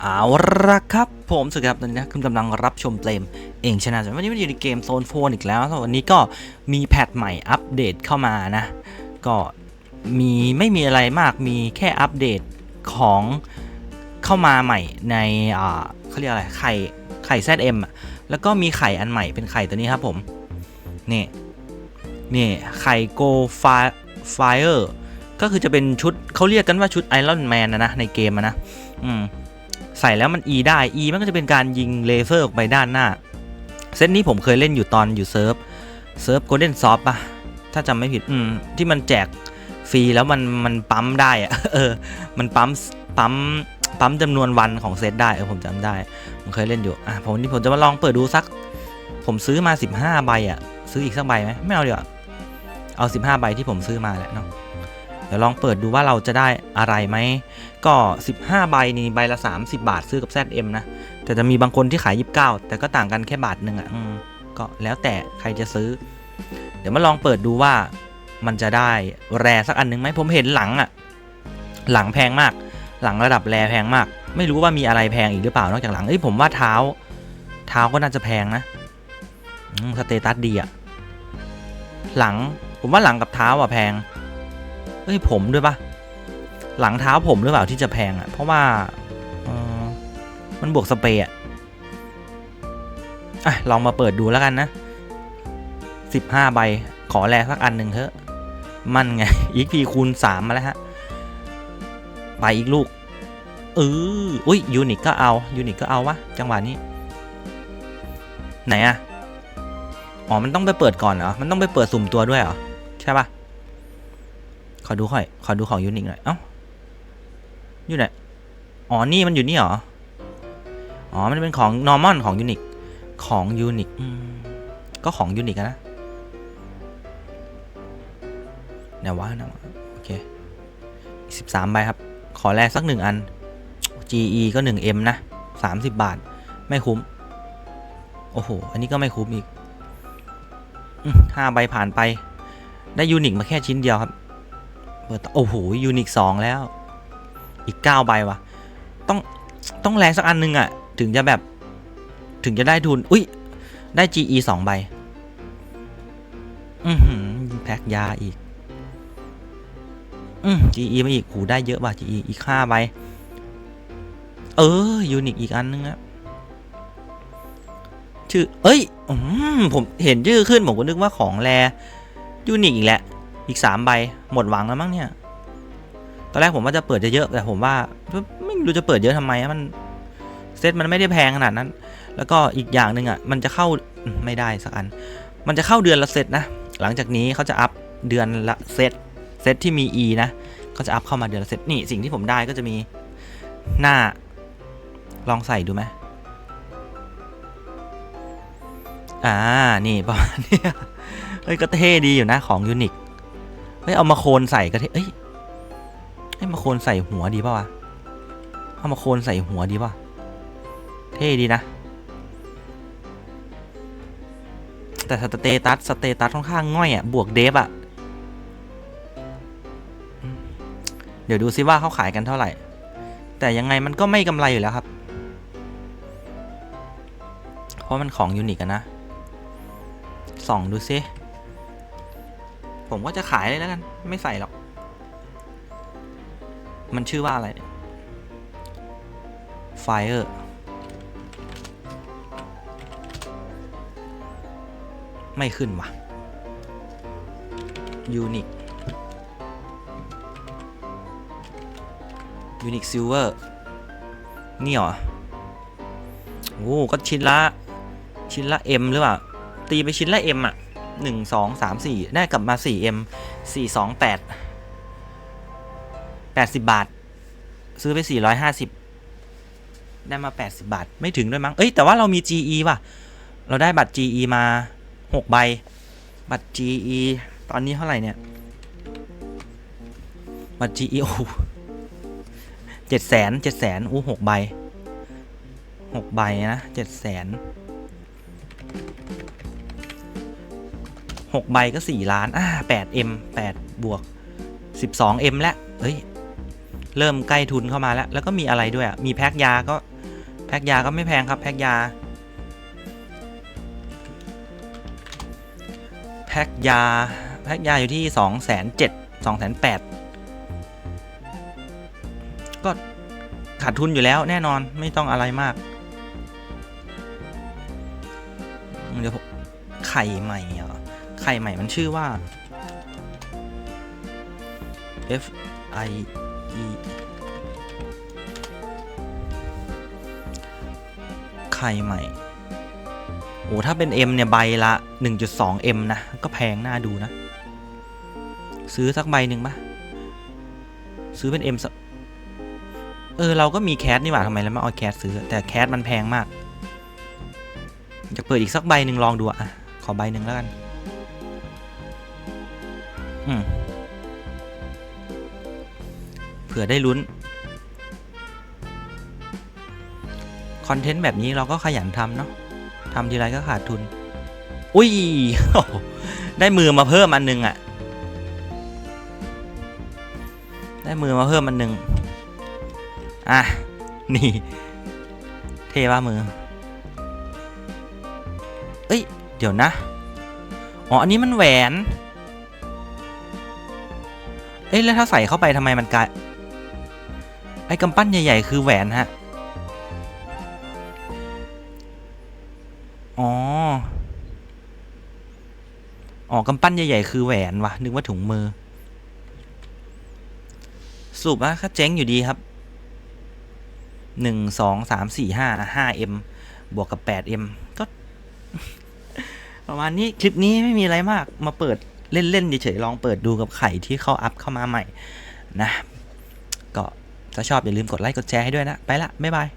เอาละครับผมสุดครับตอนนี้นะคุณกำลังรับชมเปลมเองชนะวันนี้มันอยู่ในเกมโซนโฟนอีกแล้ววันนี้ก็มีแพทใหม่อัปเดตเข้ามานะ ก็มีไม่มีอะไรมากมีแค่อัปเดตของเข้ามาใหม่ในอ่าเขาเรียกอะไรไข่ไข่ ZM อะแล้วก็มีไข่อันใหม่เป็นไข่ตัวนี้ครับผม นี่นี่ไข่โกไฟไฟเออร์ก็คือจะเป็นชุดเขาเรียกกันว่าชุดไอรอนแมนนะนะในเกมนะอืม ใส่แล้วมัน E ได้ E มันก็จะเป็นการยิงเลเซอร์ออกไปด้านหน้า เซตนี้ผมเคยเล่นอยู่ตอนอยู่เซิร์ฟเซิร์ฟโกลเด้นซอฟปะถ้าจำไม่ผิดอืมที่มันแจกฟรีแล้วมันมันปั๊มได้อะเออ มันปั๊มปั๊มปั๊มจำนวนวันของเซตได้เออผมจำได้ ผมเคยเล่นอยู่อะผมนี่ผมจะมาลองเปิดดูสัก ผมซื้อมา 15 ใบอะซื้ออีกสักใบไหมไม่เอาเดี๋ยวาเอา 15 ใบที่ผมซื้อมาแหละเนาะ เดี๋ยวลองเปิดดูว่าเราจะได้อะไรไหม ก็ 15 ใบนี่ใบละ 30 บาทซื้อกับ ZM นะ แต่จะมีบางคนที่ขาย 29 แต่ก็ต่างกันแค่บาทหนึ่งอะก็แล้วแต่ใครจะซื้อ เดี๋ยวมาลองเปิดดูว่ามันจะได้แรสักอันหนึ่งไหมผมเห็นหลังอะ หลังแพงมาก หลังระดับแรแพงมาก ไม่รู้ว่ามีอะไรแพงอีกหรือเปล่านอกจากหลังเอ้ยผมว่าเท้า เท้าก็น่าจะแพงนะสเตตัสดีอะหลังผมว่าหลังกับเท้าอะแพง เอ้ยผมด้วยปะหลังเท้าผมหรือเปล่าที่จะแพงอะ่ะ เพราะว่าออมันบวกสเปรย์อะอะลองมาเปิดดูแล้วกันนะสิบห้าใบ ขอแลสักอันหนึ่งเถอะ มันไงอีกพีคูณสามมาแล้วฮะ ไปอีกลูกเอออุ้ยยูนิคก็เอายูนิคก็เอาวะจังหวะนี้ ไหนอะอ๋อ มันต้องไปเปิดก่อนเหรอ มันต้องไปเปิดสุ่มตัวด้วยเหรอ ใช่ปะ ขอดูค่อย ขอดูของยูนิคหน่อย เอ้า อยู่ไหน อ๋อ นี่มันอยู่นี่เหรอ อ๋อ มันเป็นของ normal ของยูนิค ของยูนิคก็ของยูนิคนะเดี๋ยวว่านะโอเคสิบสามใบครับ ขอแลกสักหนึ่งอัน GE ก็ 1M นะ 30 บาท ไม่คุ้ม โอ้โห อันนี้ก็ไม่คุ้มอีกห้าใบผ่านไป ได้ยูนิคมาแค่ชิ้นเดียวครับ เปิดโอ้โหยูนิคสองแล้ว อีกเก้าใบวะต้องต้องแรงสักอันหนึงอะถึงจะแบบถึงจะได้ทุน อุ้ย ได้ GE สองใบ อือหือแพ็กยาอีก อืม GE มาอีกหูได้เยอะว่ะ GE อีกห้าใบ เออ ยูนิคอีกอันนึงอะชื่อ เอ้ยอผมเห็นชื่อขึ้น ผมก็นึกว่าของแรยูนิคอีกแหละ อีกสามใบ หมดหวังแล้วมั้งเนี่ย ตอนแรกผมว่าจะเปิดเยอะๆแต่ผมว่าไม่รู้จะเปิดเยอะทำไมอะมันเซตมันไม่ได้แพงขนาดนั้น แล้วก็อีกอย่างหนึ่งอะมันจะเข้าไม่ได้สักอัน มันจะเข้าเดือนละเซตนะ หลังจากนี้เขาจะอัพเดือนละเซตเซตที่มี E นะเขาจะอัพเข้ามาเดือนละเซตนี่สิ่งที่ผมได้ก็จะมีหน้าลองใส่ดูไหมอ่า นี่ประมาณเนี้ยเฮ้ยก็เท่ดีอยู่นะของยูนิค ฮ้ยเอามาโคนใส่ก็เท่เอ้ยให้มาโคนใส่หัวดีป่าวะเอามาโคนใส่หัวดีป่ะเท่ดีนะ แต่สเตตัสสเตตัสค่อนข้างง่อยอะ บวกเดฟอะ เดี๋ยวดูซิว่าเขาขายกันเท่าไหร่ แต่ยังไงมันก็ไม่กำไรอยู่แล้วครับ เพราะมันของยูนิคอะนะส่องดูซิ ผมก็จะขายเลยแล้วกัน ไม่ใส่หรอก มันชื่อว่าอะไรเนี่ไฟร์ไม่ขึ้นว่ะยูนิคยูนิคซิลเวอร์นี่หรอ โอ้ก็ชิ้นละ ชิ้นละเอ็มหรือเปล่า ตีไปชิ้นละเอ็มอะ 1 2 3 4 ได้กลับมา 4M 428 80 บาท ซื้อไป 450 ได้มา 80 บาท ไม่ถึงด้วยมั้ง เอ้ย แต่ว่าเรามี GE ว่ะ เราได้บัตร GE มา 6 ใบ บัตร GE ตอนนี้เท่าไหร่เนี่ย บัตร GE โอ้เจ็ดแสนเจ็ดแสนอู้หกใบหกใบนะเจ็ดแสน หกใบก็สี่ล้านอ่าแปด M แปดบวกสิบสอง M แล้วเฮ้ย เริ่มใกล้ทุนเข้ามาแล้ว แล้วก็มีอะไรด้วยอะ มีแพ็คยาก็ แพ็คยาก็ไม่แพงครับ แพ็คยา แพ็คยา แพ็คยาอยู่ที่สองแสนเจ็ดสองแสนแปดก็ขาดทุนอยู่แล้วแน่นอนไม่ต้องอะไรมาก เดี๋ยวไข่ใหม่ ข่ใหม่มันชื่อว่า F I E ไข่ใหม่ โอ้ถ้าเป็น M เนี่ย ใบละ 1.2 M นะ ก็แพงน่าดูนะ ซื้อสักใบหนึ่งปะซื้อเป็น M สักเออ เราก็มีแคสนี่หว่าทำไมเราไม่เอาแคสซื้อ แต่แคสมันแพงมาก อยากเปิดอีกสักใบหนึ่งลองดูอะขอใบหนึ่งแล้วกัน เผื่อได้ลุ้น คอนเทนต์แบบนี้เราก็ขยันทำเนาะทำทีไรก็ขาดทุน อุ้ย ได้มือมาเพิ่มอันหนึงอะได้มือมาเพิ่มอันหนึง อะ นี่ เท่ป่ะมือ เอ้ย เดี๋ยวนะ อ๋อ อันนี้มันแหวน เอ้ยแล้วถ้าใส่เข้าไปทำไมมันกลายไอ้กำปั้นใหญ่ ๆ คือแหวนฮะ อ๋อ อ๋อกำปั้นใหญ่ ๆ คือแหวนวะนึกว่าถุงมือ สรุปว่าเจ๊งอยู่ดีครับหนึ่งสองสามสี่ห้าห้าเอ็มบวกกับแปดเอ็มก็ ประมาณนี้ คลิปนี้ไม่มีอะไรมากมาเปิด เล่นๆเฉยๆลองเปิดดูกับไข่ที่เขาอัพเข้ามาใหม่นะก็ถ้าชอบอย่าลืมกดไลค์กดแชร์ให้ด้วยนะ ไปละ บ๊ายบาย